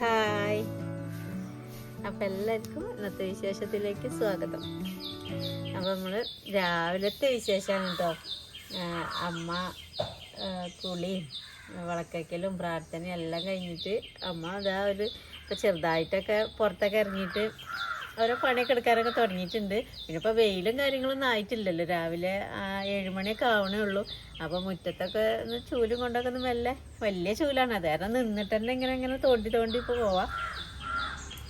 Hi അപ്പം എല്ലാവർക്കും ഇന്നത്തെ വിശേഷത്തിലേക്ക് സ്വാഗതം. അപ്പം നമ്മൾ രാവിലത്തെ വിശേഷമാണ് കേട്ടോ അമ്മ കുളിയും വിളക്കയ്ക്കലും പ്രാർത്ഥനയും എല്ലാം കഴിഞ്ഞിട്ട് അമ്മ അതാ ഒരു ഇപ്പം ചെറുതായിട്ടൊക്കെ പുറത്തൊക്കെ ഇറങ്ങിയിട്ട് ഓരോ പണിയൊക്കെ എടുക്കാനൊക്കെ തുടങ്ങിയിട്ടുണ്ട്. പിന്നെ ഇപ്പോൾ വെയിലും കാര്യങ്ങളൊന്നും ആയിട്ടില്ലല്ലോ. രാവിലെ ആ, ഏഴ് മണിയൊക്കെ ആവണേ ഉള്ളൂ. അപ്പോൾ മുറ്റത്തൊക്കെ ഒന്ന് ചൂലും കൊണ്ടൊക്കെ ഒന്ന് മെല്ലെ വലിയ ചൂലാണ്. അത് കാരണം നിന്നിട്ട് തന്നെ ഇങ്ങനെ ഇങ്ങനെ തോണ്ടി തോണ്ടി ഇപ്പോൾ പോവാം.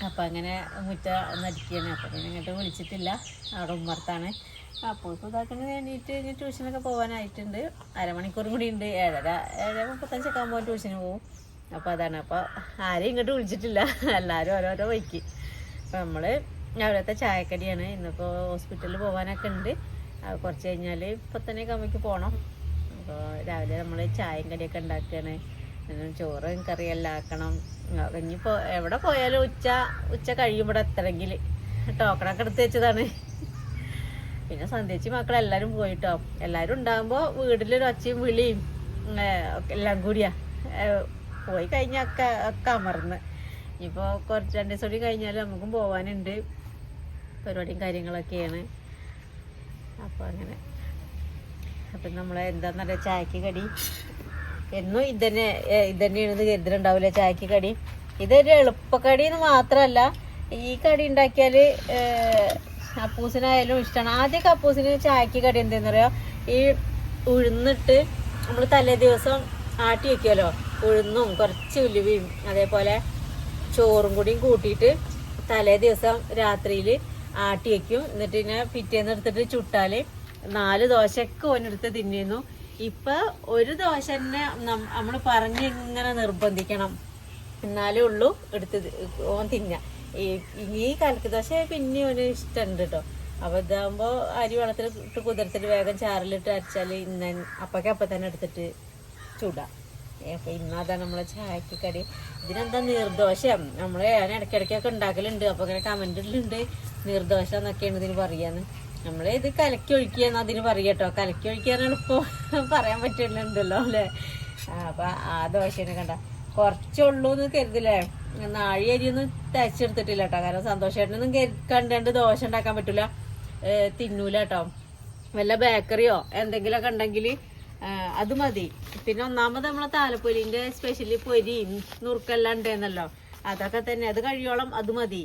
അപ്പം അങ്ങനെ മുറ്റ ഒന്ന് അടിക്കുകയാണ് അപ്പം പിന്നെ ഇങ്ങോട്ട് വിളിച്ചിട്ടില്ല. അവിടെ ഉമ്മർത്താണ് അപ്പോൾ ഇതാക്കണ വേണ്ടിയിട്ട് ഇനി ട്യൂഷനൊക്കെ പോകാനായിട്ടുണ്ട് അരമണിക്കൂറും കൂടി ഉണ്ട്. ഏഴര ഏഴര മുപ്പത്തഞ്ചൊക്കെ ആകുമ്പോൾ ട്യൂഷന് പോകും അപ്പോൾ അതാണ്. അപ്പോൾ ആരെയും ഇങ്ങോട്ട് വിളിച്ചിട്ടില്ല. എല്ലാവരും ഓരോരോ വയ്ക്ക് അപ്പോൾ നമ്മൾ രാവിലത്തെ ചായക്കടിയാണ്. ഇന്നിപ്പോൾ ഹോസ്പിറ്റലിൽ പോകാനൊക്കെ ഉണ്ട്. കുറച്ച് കഴിഞ്ഞാൽ ഇപ്പം തന്നെ കമ്മിക്ക് പോകണം അപ്പോൾ രാവിലെ നമ്മൾ ചായയും കടിയൊക്കെ ഉണ്ടാക്കുകയാണ് ചോറും കറിയെല്ലാം ആക്കണം. ഇനിയിപ്പോൾ എവിടെ പോയാലും ഉച്ച ഉച്ച കഴിയുമ്പോൾ എത്തണമെങ്കിൽ ടോക്കണൊക്കെ എടുത്ത് വെച്ചതാണ്. പിന്നെ സന്ധ്യച്ചി മക്കളെല്ലാവരും പോയിട്ടോ. എല്ലാവരും ഉണ്ടാകുമ്പോൾ വീട്ടിലൊരു ഒച്ചയും വിളിയും എല്ലാം കൂടിയാ. പോയി കഴിഞ്ഞാൽ ഒക്കെ ഒക്കെ അമർന്ന്. ഇപ്പോൾ കുറച്ച് രണ്ട് ദിവസം കൂടി കഴിഞ്ഞാൽ നമുക്കും പോകാനുണ്ട് പരിപാടിയും കാര്യങ്ങളൊക്കെയാണ്. അപ്പോൾ അങ്ങനെ. അപ്പം നമ്മൾ എന്താണെന്ന് പറയുക ചായക്ക് കടി. എന്നും ഇതന്നെ ഇതന്നെയാണെന്ന് കരുതലുണ്ടാവില്ല ചായക്ക് കടി. ഇതൊരു എളുപ്പക്കടി എന്ന് മാത്രമല്ല ഈ കടി ഉണ്ടാക്കിയാൽ അപ്പൂസിനായാലും ഇഷ്ടമാണ് ആദ്യമൊക്കെ അപ്പൂസിന് ചായക്ക് കടി എന്താന്ന് പറയാ ഈ ഉഴുന്നിട്ട് നമ്മൾ തലേ ദിവസം ആട്ടി വെക്കുമല്ലോ ഉഴുന്നും കുറച്ച് ഉലുവയും അതേപോലെ ചോറും കൂടിയും കൂട്ടിയിട്ട് തലേ ദിവസം രാത്രിയിൽ ആട്ടി വെക്കും. എന്നിട്ട് പിന്നെ പിറ്റേന്ന് എടുത്തിട്ട് ചുട്ടാൽ നാല് ദോശയൊക്കെ ഓനെടുത്ത് തിന്നിരുന്നു. ഇപ്പൊ ഒരു ദോശ തന്നെ നമ്മൾ പറഞ്ഞ് ഇങ്ങനെ നിർബന്ധിക്കണം. എന്നാലേ ഉള്ളൂ എടുത്ത് ഓൻ തിന്ന. ഈ കലക്ക് ദോശ പിന്നെ ഓന് ഇഷ്ടമുണ്ട് കേട്ടോ അപ്പൊ ഇതാകുമ്പോ അരി വെള്ളത്തിൽ ഇട്ട് കുതിർത്തിട്ട് വേഗം ചാറിലിട്ട് അരച്ചാൽ ഇന്ന അപ്പൊക്കെ അപ്പൊ തന്നെ എടുത്തിട്ട് ചൂടാം. അപ്പൊ ഇന്നതാണ് നമ്മളെ ചായക്ക് കടി. ഇതിനെന്താ നിർദോഷം? നമ്മൾ ഞാൻ ഇടയ്ക്കിടയ്ക്കൊക്കെ ഉണ്ടാക്കലുണ്ട്. അപ്പൊ ഇങ്ങനെ കമന്റിലുണ്ട് നീർദോശ എന്നൊക്കെയാണ് ഇതിന് പറയാന്ന്. നമ്മൾ ഇത് കലക്കി ഒഴിക്കുക അതിന് പറയട്ടോ കലക്കി ഒഴിക്കാനാണ് ഇപ്പൊ പറയാൻ പറ്റുന്നുണ്ടല്ലോ അല്ലേ? അപ്പൊ ആ ദോശനെ കണ്ട. കുറച്ചുള്ളൂ എന്ന് കരുതില്ലേ നാഴി അരിയൊന്നും തയ്ച്ചെടുത്തിട്ടില്ല കേട്ടോ കാരണം സന്തോഷമായിട്ടൊന്നും കണ്ടണ്ട് ദോശ ഉണ്ടാക്കാൻ പറ്റൂല. ഏ, തിന്നൂല കേട്ടോ വല്ല ബേക്കറിയോ എന്തെങ്കിലുമൊക്കെ ഉണ്ടെങ്കിൽ അത് മതി. പിന്നെ ഒന്നാമത് നമ്മളെ താലപ്പൊലിന്റെ സ്പെഷ്യലി പൊരി നുറുക്കെല്ലാം ഉണ്ടെന്നല്ലോ. അതൊക്കെ തന്നെ. അത് കഴിയോളം അത് മതി.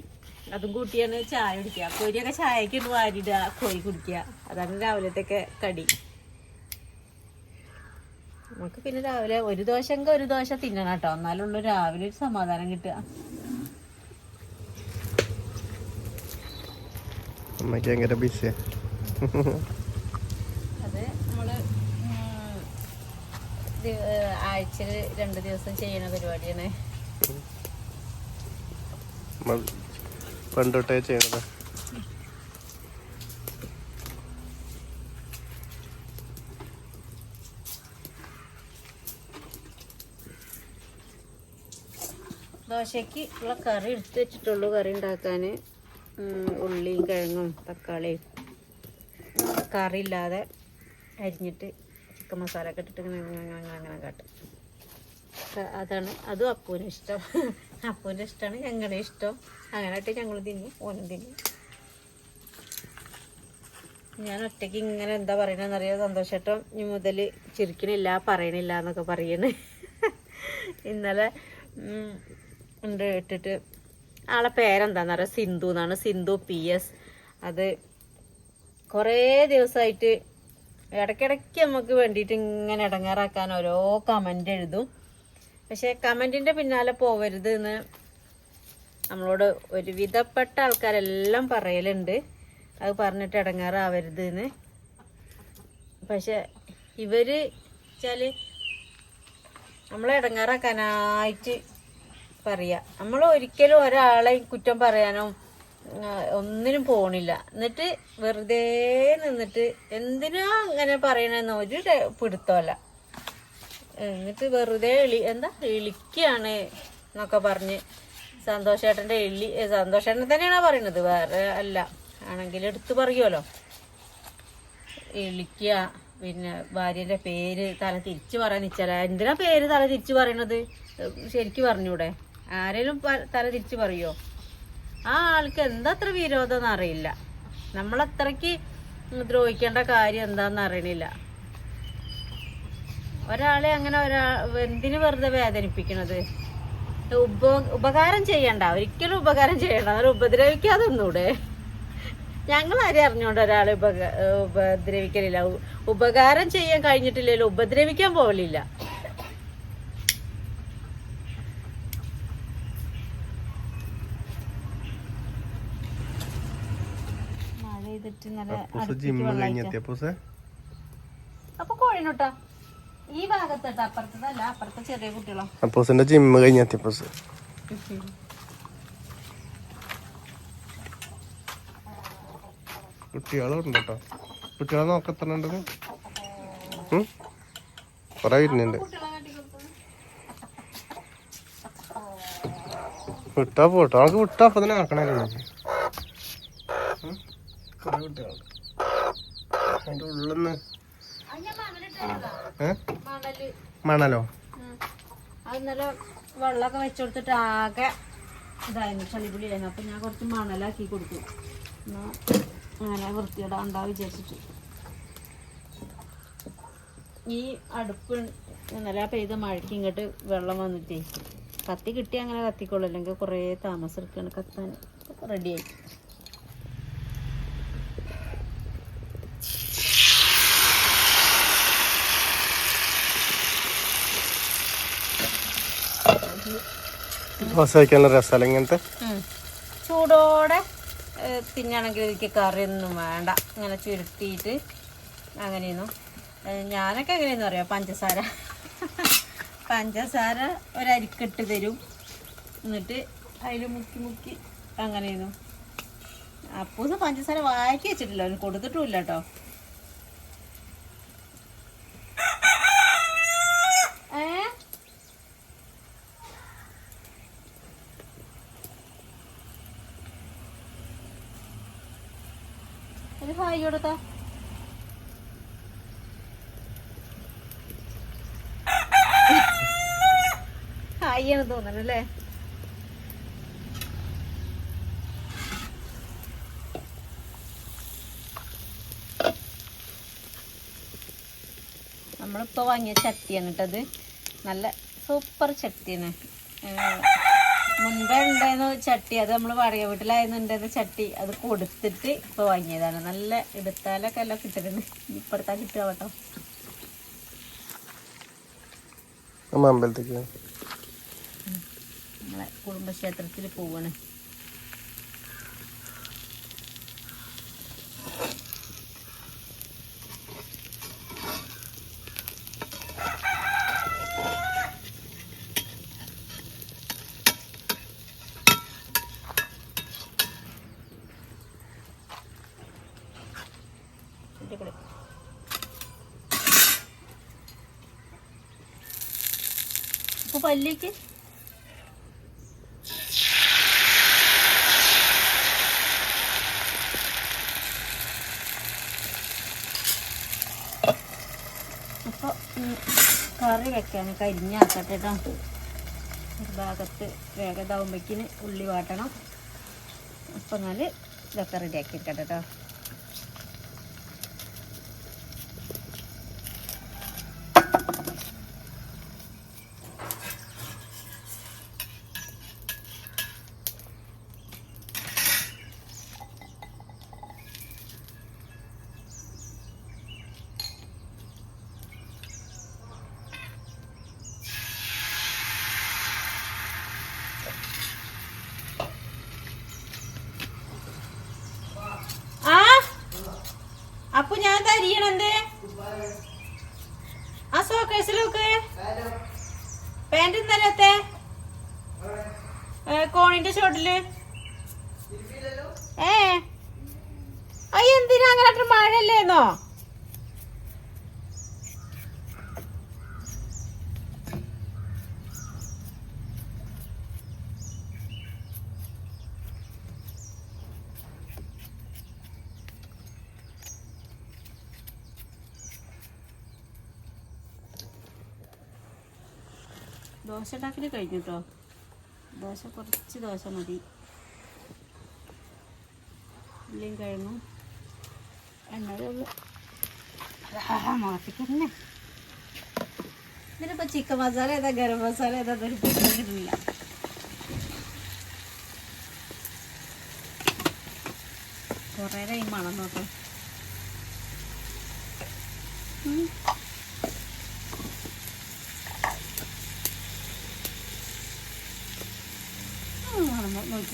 അതും കൂട്ടിയാണ് ചായ കുടിക്കുക. കോരിയൊക്കെ ചായക്ക് ഇട്ട് വാരിടുക കോരി കുടിക്കുക. അതാണ് രാവിലത്തെയൊക്കെ കടി. നമുക്ക് പിന്നെ രാവിലെ ഒരു ദോശങ്ക ഒരു ദോശ തിന്നണം കേട്ടോ. എന്നാലുള്ളൂ രാവിലെ ഒരു സമാധാനം കിട്ടുക. അമ്മയ്ക്ക് ഭയങ്കര ബിസിയാ അത് നമ്മൾ ആഴ്ചയിൽ രണ്ട് ദിവസം ചെയ്യുന്ന പരിപാടിയാണ്. പണ്ടോട്ടേ ചെയ്യണത്. ദോശയ്ക്ക് ഉള്ള കറി എടുത്ത് വെച്ചിട്ടുള്ളൂ. കറി ഉണ്ടാക്കാൻ ഉള്ളിയും കിഴങ്ങും തക്കാളിയും. കറി ഇല്ലാതെ അരിഞ്ഞിട്ട് ചിക്കൻ മസാല ഒക്കെ ഇട്ടിട്ട് ഇങ്ങനെ ഇങ്ങനെ അങ്ങനെ കാട്ടും. അതാണ് അതും അപ്പൂന് ഇഷ്ടം. അപ്പൂന്റെ ഇഷ്ടമാണ് ഞങ്ങളുടെ ഇഷ്ടം. അങ്ങനെ ഇട്ട് ഞങ്ങൾ തിന്നു ഓനും തിന്നു. ഞാൻ ഒറ്റയ്ക്ക് ഇങ്ങനെ എന്താ പറയണെന്നറിയാം സന്തോഷേട്ടം ഇനി മുതൽ ചിരിക്കണില്ല പറയണില്ല എന്നൊക്കെ പറയണ്. ഇന്നലെ ഉണ്ട് ഇട്ടിട്ട് ആളെ പേരെന്താണെന്നറിയാം സിന്ധു എന്നാണ്. Sindhu P S. അത് കുറേ ദിവസമായിട്ട് ഇടയ്ക്കിടയ്ക്ക് നമുക്ക് വേണ്ടിയിട്ട് ഇങ്ങനെ ഇടങ്ങാറാക്കാൻ ഓരോ കമന്റ് എഴുതും. പക്ഷേ കമന്റിന്റെ പിന്നാലെ പോവരുത് എന്ന് നമ്മളോട് ഒരുവിധപ്പെട്ട ആൾക്കാരെല്ലാം പറയലുണ്ട്. അത് പറഞ്ഞിട്ട് ഇടങ്ങാറാവരുത് എന്ന് പക്ഷെ ഇവർ വെച്ചാൽ നമ്മളെ ഇടങ്ങാറാക്കാനായിട്ട് പറയാ. നമ്മൾ ഒരിക്കലും ഒരാളെ കുറ്റം പറയാനോ ഒന്നിനും പോണില്ല. എന്നിട്ട് വെറുതെ നിന്നിട്ട് എന്തിനാ അങ്ങനെ പറയണെന്ന് ഒരു പിടുത്തമല്ല. എന്നിട്ട് വെറുതെ എളി എന്താ എളിക്കാണ് എന്നൊക്കെ പറഞ്ഞ് സന്തോഷേട്ടന്റെ എള്ളി സന്തോഷേട്ടൻ തന്നെയാണ് പറയുന്നത് വേറെ അല്ല. ആണെങ്കിൽ എടുത്ത് പറയുമല്ലോ വിളിക്കുക പിന്നെ ഭാര്യന്റെ പേര് തല തിരിച്ചു പറയാൻ നിച്ചാല എന്തിനാ പേര് തല തിരിച്ചു പറയണത്? ശരിക്ക് പറഞ്ഞൂടെ. ആരേലും തല തിരിച്ചു പറയോ? ആ ആൾക്ക് എന്താ അത്ര വിരോധം അറിയില്ല. നമ്മളത്രയ്ക്ക് ദ്രോഹിക്കേണ്ട കാര്യം എന്താന്ന് അറിയണില്ല. ഒരാളെ അങ്ങനെ ഒരാ എന്തിനു വെറുതെ വേദനിപ്പിക്കണത്? ഉപ ഉപകാരം ചെയ്യണ്ട. ഒരിക്കലും ഉപകാരം ചെയ്യണ്ട. അവർ ഉപദ്രവിക്കാതെ ഒന്നുകൂടെ ഞങ്ങൾ ആരെ അറിഞ്ഞോണ്ട് ഒരാളെ ഉപക ഉപദ്രവിക്കലില്ല. ഉപകാരം ചെയ്യാൻ കഴിഞ്ഞിട്ടില്ലല്ലോ ഉപദ്രവിക്കാൻ. കഴിഞ്ഞെത്തി. അപ്പൊ കോഴിനുട്ടാ ഈ ഭാഗത്തട്ട അപ്പുറത്തെ ചെറിയ കുട്ടികളോ? അപ്പൂസിന്റെ ജിമ്മ് അപ്പൂസ്. കുട്ടികളുണ്ട് കേട്ടോ കുട്ടികളെ നോക്കത്തണുണ്ടെന്ന് കൊറേ വരുന്നുണ്ട്. വിട്ടാ പോട്ടോ. നമുക്ക് വിട്ടാ അപ്പൊ തന്നെ ആക്കണല്ലോ കൊറേ കുട്ടികളുണ്ട്. അതിന്റെ ഉള്ളിന്ന്. ഏ? മണൽ. അത് ഇന്നലെ വെള്ളമൊക്കെ വെച്ചുകൊടുത്തിട്ട് ആകെ ഇതായിരുന്നു ചളിപുളിയായിരുന്നു. അപ്പൊ ഞാൻ കുറച്ച് മണലാക്കി കൊടുത്തു. എന്നാ അങ്ങനെ വൃത്തിയിടാണ്ടാ വിചാരിച്ചിട്ട്. ഈ അടുപ്പ് ഇന്നലെ പെയ്ത മഴയ്ക്ക് ഇങ്ങോട്ട് വെള്ളം വന്നിട്ടേ കത്തി കിട്ടി അങ്ങനെ കത്തിക്കോളൂ അല്ലെങ്കിൽ കുറേ താമസം എടുക്കുകയാണ് കത്താൻ റെഡിയായി ദോശ രസമല്ല ഇങ്ങനത്തെ? ചൂടോടെ തിന്നാണെങ്കിൽ എനിക്ക് കറിയൊന്നും വേണ്ട. ഇങ്ങനെ ചുരുട്ടിയിട്ട് അങ്ങനെയൊന്നും ഞാനൊക്കെ എങ്ങനെയെന്ന് പറയാം പഞ്ചസാര. പഞ്ചസാര ഒരരിക്കിട്ട് തരും. എന്നിട്ട് അതിൽ മുക്കി മുക്കി അങ്ങനെയൊന്നും അപ്പൂസ് പഞ്ചസാര വാക്കി വെച്ചിട്ടില്ല. കൊടുത്തിട്ടുമില്ല കേട്ടോ. ഒരു ഹായ് കൊടുത്താ. ഹായ് ആണ് തോന്നണല്ലേ നമ്മളിപ്പോ വാങ്ങിയ ചട്ടിയാണ് കേട്ടത് നല്ല സൂപ്പർ ചട്ടിയാണ്. മുൻപേ ഉണ്ടായിരുന്ന ചട്ടി അത് നമ്മൾ പറയ വീട്ടിലായിരുന്നു ഉണ്ടായിരുന്ന ചട്ടി അത് കൊടുത്തിട്ട് ഇപ്പൊ വാങ്ങിയതാണ്. നല്ല എടുത്താലൊക്കെ എല്ലാം കിട്ടുന്നുണ്ട് ഇപ്പഴത്താ കിട്ടുക കേട്ടോ. അമ്പലത്തേക്ക്. നമ്മളെ കുടുംബക്ഷേത്രത്തിൽ പോവാണ്. ഇപ്പൊ അപ്പോൾ അപ്പൊ കറി വെക്കാൻ കരിഞ്ഞാക്കട്ടെ കേട്ടോ ഒരു ഭാഗത്ത് വേഗതാവുമ്പോഴേക്കിന് ഉള്ളി വാട്ടണം. അപ്പൊ എന്നാൽ ഇതൊക്കെ റെഡിയാക്കി കേട്ടോ ആ തരിയണെന്ത് ആ പാന്റ്. ഇന്നലത്തെ കോണിന്റെ ചോട്ടിൽ ഏ അയ്യ എന്തിനാ അങ്ങനെ മഴയല്ലേന്നോ ദോശ ഉണ്ടാക്കൽ കഴിഞ്ഞു കേട്ടോ ദോശ കുറച്ച് ദോശ മതി. ഉള്ളിയും കിഴങ്ങും എണ്ണ മാറ്റിക്കന്നെ ഇതിനിപ്പോൾ ചിക്കൻ മസാല ഏതാ ഗരം മസാല ഏതാ അതൊരു കിട്ടുന്നില്ല കുറേ ഈ മണം നോക്കാം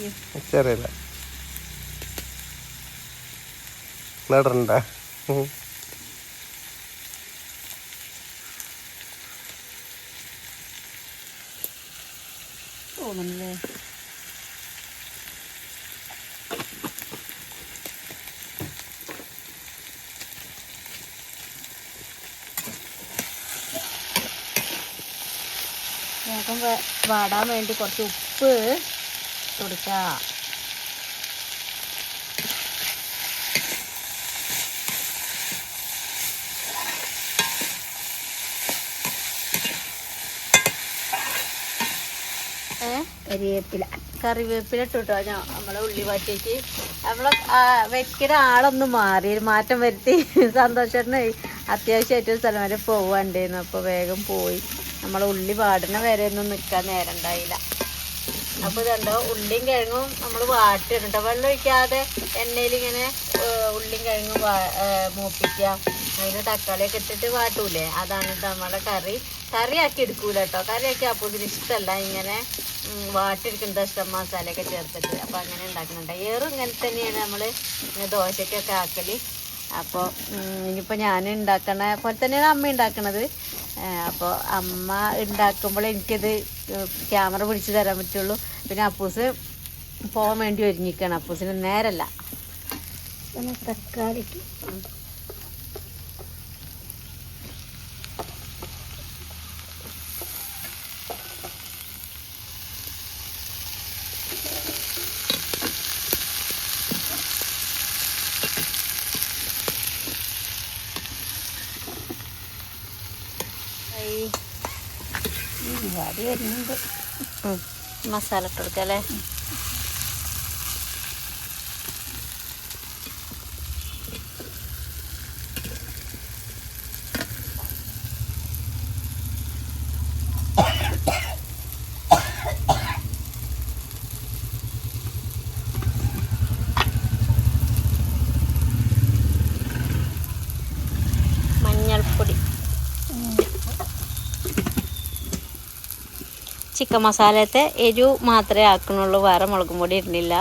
എനിക്കറിയില്ല. നടണ്ട തോന്നുന്നില്ലേ? വേഗം വാടാൻ വേണ്ടി കുറച്ച് ഉപ്പ് കൊടുക്കാം. ഏഹ് കരിവേപ്പില. കറിവേപ്പില ഇട്ടിട്ടോ ഞാൻ. നമ്മളെ ഉള്ളി വാട്ടിയേക്ക് നമ്മളെ വെക്കുന്ന ആളൊന്ന് മാറി. മാറ്റം വരുത്തി. സന്തോഷം അത്യാവശ്യമായിട്ട് ഒരു സ്ഥലം വരെ പോവാണ്ടായിരുന്നു അപ്പോൾ വേഗം പോയി. നമ്മളെ ഉള്ളി പാടുന്ന വരെ ഒന്നും നിൽക്കാൻ നേരം ഉണ്ടായില്ല. അപ്പോൾ ഇതുണ്ടോ ഉള്ളിയും കിഴങ്ങും നമ്മൾ വാട്ടി കേട്ടോ വെള്ളം ഒഴിക്കാതെ എണ്ണയിൽ ഇങ്ങനെ ഉള്ളിയും കിഴങ്ങും മൂപ്പിക്കുക. അതിന് തക്കാളിയൊക്കെ ഇട്ടിട്ട് വാട്ടൂലേ? അതാണ് നമ്മളെ കറി. കറിയാക്കി എടുക്കൂല കേട്ടോ കറിയാക്കി ഇതിന് ഇഷ്ടമല്ല ഇങ്ങനെ വാട്ടി വാട്ടിയെടുക്കുന്നത് ഇഷ്ടം മസാലയൊക്കെ ചേർത്തിട്ട്. അപ്പോൾ അങ്ങനെ ഉണ്ടാക്കുന്നുണ്ട് ഏറും ഇങ്ങനെ തന്നെയാണ് നമ്മൾ ദോശക്കൊക്കെ ആക്കൽ അപ്പോൾ ഇനിയിപ്പോൾ ഞാൻ ഉണ്ടാക്കണ പോലെ തന്നെയാണ് അമ്മ ഉണ്ടാക്കണത്. അപ്പോൾ അമ്മ ഉണ്ടാക്കുമ്പോൾ എനിക്കത് ക്യാമറ പിടിച്ച് തരാൻ പറ്റുള്ളൂ. പിന്നെ അപ്പൂസ് പോകാൻ വേണ്ടി ഒരുങ്ങിക്കണം. അപ്പൂസിന് നേരല്ല. തക്കാളിക്ക് ഈ ഉം, വാടി വരുന്നുണ്ട് ഉം, മസാല ഇട്ട് കൊടുക്കാം അല്ലേ? ചിക്കൻ മസാലത്തെ എരിവ് മാത്രമേ ആക്കണുള്ളൂ വേറെ മുളകും പൊടി ഇടുന്നില്ല.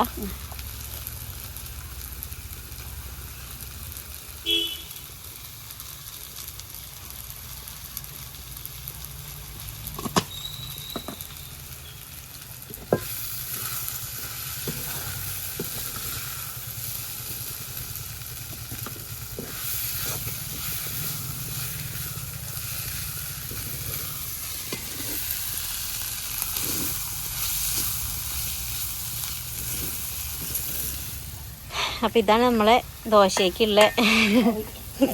അപ്പം ഇതാണ് നമ്മളെ ദോശയ്ക്കുള്ള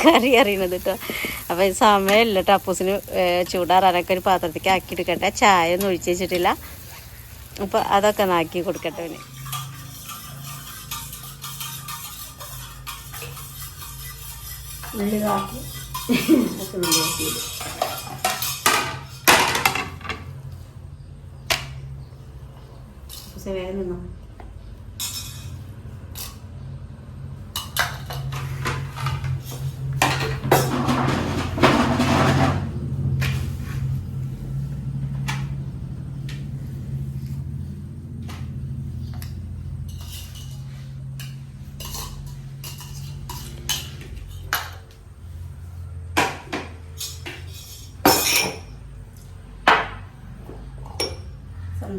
കറി അറിയണത് കേട്ടോ അപ്പോൾ സമയമില്ല കേട്ടോ അപ്പൂസിന് ചൂടാറാനൊക്കെ ഒരു പാത്രത്തേക്ക് ആക്കി എടുക്കട്ടെ ചായ ഒന്നും ഒഴിച്ചു വെച്ചിട്ടില്ല. അപ്പോൾ അതൊക്കെ നാക്കി കൊടുക്കട്ടെ അവന്. വേറെ നിന്നോ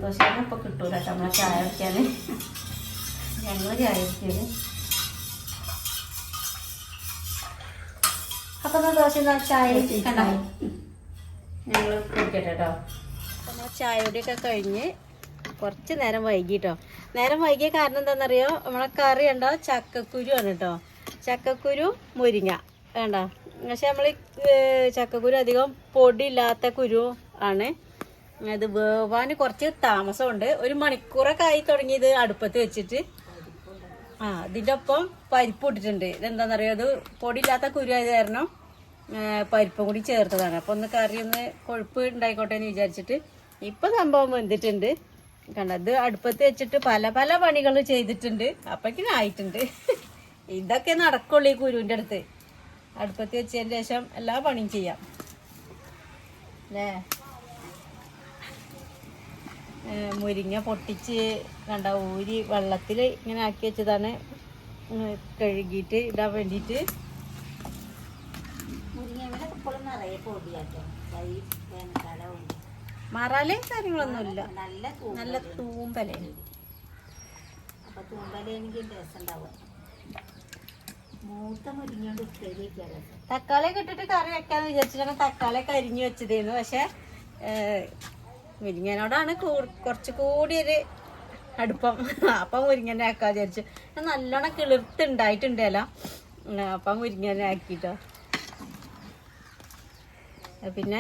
സന്തോഷം ഇപ്പോൾ കിട്ടൂല കേട്ടോ. നമ്മളെ ചായ വയ്ക്കാൻ ഞങ്ങൾ ചായ വയ്ക്കാൻ അപ്പം നമ്മൾ ദോശ ചായ ഞങ്ങൾ കുടിക്കട്ടെ കേട്ടോ. ചായ കുടിയൊക്കെ കഴിഞ്ഞ് കുറച്ച് നേരം വൈകിട്ടോ. നേരം വൈകിയ കാരണം എന്താണെന്നറിയോ നമ്മളെ കറി ഉണ്ടോ ചക്കക്കുരു ആണ് കേട്ടോ. ചക്കക്കുരു മുരിങ്ങ. വേണ്ട പക്ഷെ നമ്മൾ ചക്കക്കുരു അധികം പൊടിയില്ലാത്ത കുരു ആണ്. ഇത് വേവാൻ കുറച്ച് താമസമുണ്ട്. ഒരു മണിക്കൂറൊക്കെ ആയി തുടങ്ങിയത് അടുപ്പത്ത് വെച്ചിട്ട്. ആ ഇതിന്റെ ഒപ്പം പരിപ്പ് ഇട്ടിട്ടുണ്ട്. ഇതെന്താണെന്നറിയോ അത് പൊടിയില്ലാത്ത കുരുവായത് കാരണം പരിപ്പും കൂടി ചേർത്തതാണ്. അപ്പോൾ ഒന്ന് കറി ഒന്ന് കൊഴുപ്പ് ഉണ്ടായിക്കോട്ടെ എന്ന് വിചാരിച്ചിട്ട് ഇപ്പം സംഭവം വെന്തിട്ടുണ്ട്. കണ്ട? ഇത് അടുപ്പത്ത് വെച്ചിട്ട് പല പല പണികൾ ചെയ്തിട്ടുണ്ട്. അപ്പോഴേക്കും ആയിട്ടുണ്ട്. ഇതൊക്കെ നടക്കുള്ളൂ ഈ കുരുവിന്റെ അടുത്ത്. അടുപ്പത്ത് വെച്ചതിന് ശേഷം എല്ലാ പണിയും ചെയ്യാം. അല്ലേ? മുരിങ്ങ പൊട്ടിച്ച് കണ്ട ഊരി വെള്ളത്തിൽ ഇങ്ങനെ ആക്കി വെച്ചതാണ്. കഴുകിയിട്ട് ഇടാൻ വേണ്ടിയിട്ട്. മുരിങ്ങ കാര്യങ്ങളൊന്നും ഇല്ല കാര്യങ്ങളൊന്നുമില്ല. നല്ല നല്ല തൂമ്പലേ. അപ്പൊ രസം രസം തക്കാളി ഇട്ടിട്ട് കറി വെക്കാന്ന് വിചാരിച്ചിട്ടാണ് തക്കാളി കരിഞ്ഞു അരിഞ്ഞു വെച്ചതായിരുന്നു പക്ഷെ മുരിങ്ങനോടാണ് കുറച്ച് കൂടി ഒരു അടുപ്പം. അപ്പം മുരിങ്ങനെ ആക്കാ വിചാരിച്ചു. നല്ലോണം കിളിർത്തുണ്ടായിട്ടുണ്ടല്ല അപ്പം മുരിങ്ങനെ ആക്കിട്ടോ. പിന്നെ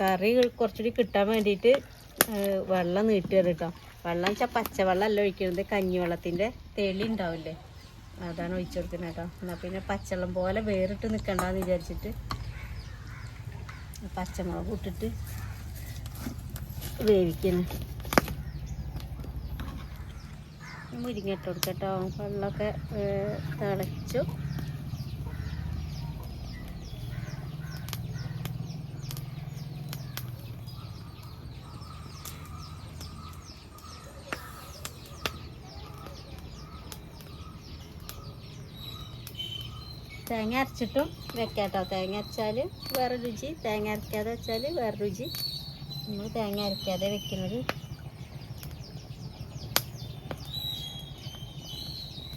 കറി കുറച്ചുകൂടി കിട്ടാൻ വേണ്ടിയിട്ട് വെള്ളം നീട്ടിയത് കേട്ടോ. വെള്ളം വെച്ചാൽ പച്ചവെള്ളം അല്ല ഒഴിക്കുന്നത് കഞ്ഞിവെള്ളത്തിന്റെ തെളി ഉണ്ടാവില്ലേ? അതാണ് ഒഴിച്ചു കൊടുക്കുന്നത് കേട്ടോ. എന്നാൽ പിന്നെ പച്ചവെള്ളം പോലെ വേറിട്ട് നിൽക്കണ്ടെന്ന് വിചാരിച്ചിട്ട് പച്ചമുളക് ഇട്ടിട്ട് വേവിക്കണം മുരിങ്ങിട്ട് കൊടുക്കട്ടോ. വെള്ളമൊക്കെ തിളച്ചു. തേങ്ങ അരച്ചിട്ടും വെക്കാട്ടോ. തേങ്ങ അരച്ചാൽ വേറെ രുചി. തേങ്ങ അരക്കാതെ വെച്ചാൽ വേറെ രുചി. നമ്മൾ തേങ്ങ അരക്കാതെ വെക്കുന്നത്.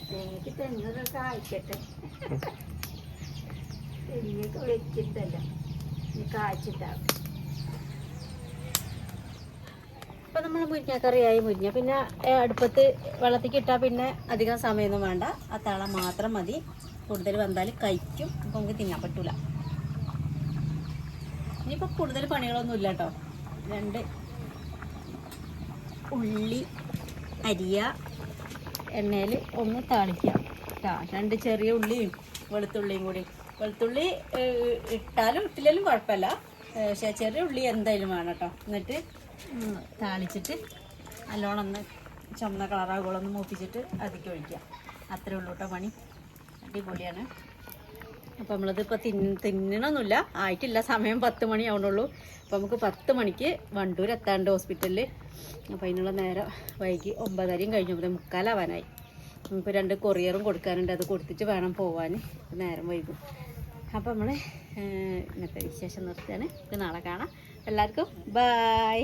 തേങ്ങയ്ക്ക് തെങ്ങൊക്കെ ആയിക്കട്ടെ. തെങ്ങൊക്കെ വെച്ചിട്ടല്ല. ഇനി കാച്ചിട്ടാവും ഇപ്പം നമ്മൾ മുരിങ്ങക്കറിയായി മുരിങ്ങ. പിന്നെ അടുപ്പത്ത് വെള്ളത്തേക്ക് ഇട്ടാൽ പിന്നെ അധികം സമയമൊന്നും വേണ്ട. ആ തള മാത്രം മതി. കൂടുതൽ വന്നാൽ കഴിക്കും. അപ്പം നമുക്ക് തിന്നാൻ പറ്റൂല. ഇനിയിപ്പോൾ കൂടുതൽ പണികളൊന്നും ഇല്ല കേട്ടോ. രണ്ട്. ഉള്ളി അരിയ എണ്ണയിൽ ഒന്ന് താളിക്കുക. കേട്ടോ രണ്ട് ചെറിയ ഉള്ളിയും വെളുത്തുള്ളിയും കൂടി. വെളുത്തുള്ളി ഇട്ടാലും ഇട്ടില്ലെങ്കിലും കുഴപ്പമില്ല. പക്ഷേ ചെറിയ ഉള്ളി എന്തായാലും വേണം കേട്ടോ എന്നിട്ട് താളിച്ചിട്ട് നല്ലോണം ഒന്ന് ചുമന്ന കളറാകുകളൊന്ന് മൂപ്പിച്ചിട്ട് അതിക്ക് ഒഴിക്കുക. അത്രേ ഉള്ളൂ കേട്ടോ പണി. അടിപൊളിയാണ്. അപ്പോൾ നമ്മളിതിപ്പോൾ തിന്ന് തിന്നണമൊന്നുമില്ല ആയിട്ടില്ല. സമയം പത്ത് മണി ആവണുള്ളൂ അപ്പോൾ നമുക്ക് പത്ത് മണിക്ക് വണ്ടൂർ എത്താണ്ട് ഹോസ്പിറ്റലിൽ അപ്പോൾ അതിനുള്ള നേരം വൈകി ഒമ്പതരയും കഴിഞ്ഞപ്പോൾ മുക്കാലാവാനായി. നമുക്ക് രണ്ട് കൊറിയറും കൊടുക്കാനുണ്ട്. അത് കൊടുത്തിട്ട് വേണം പോവാൻ നേരം വൈകും. അപ്പോൾ നമ്മൾ ഇന്നത്തെ വിശേഷം നിർത്തുകയാണ് നമുക്ക് നാളെ കാണാം. എല്ലാവർക്കും ബായ്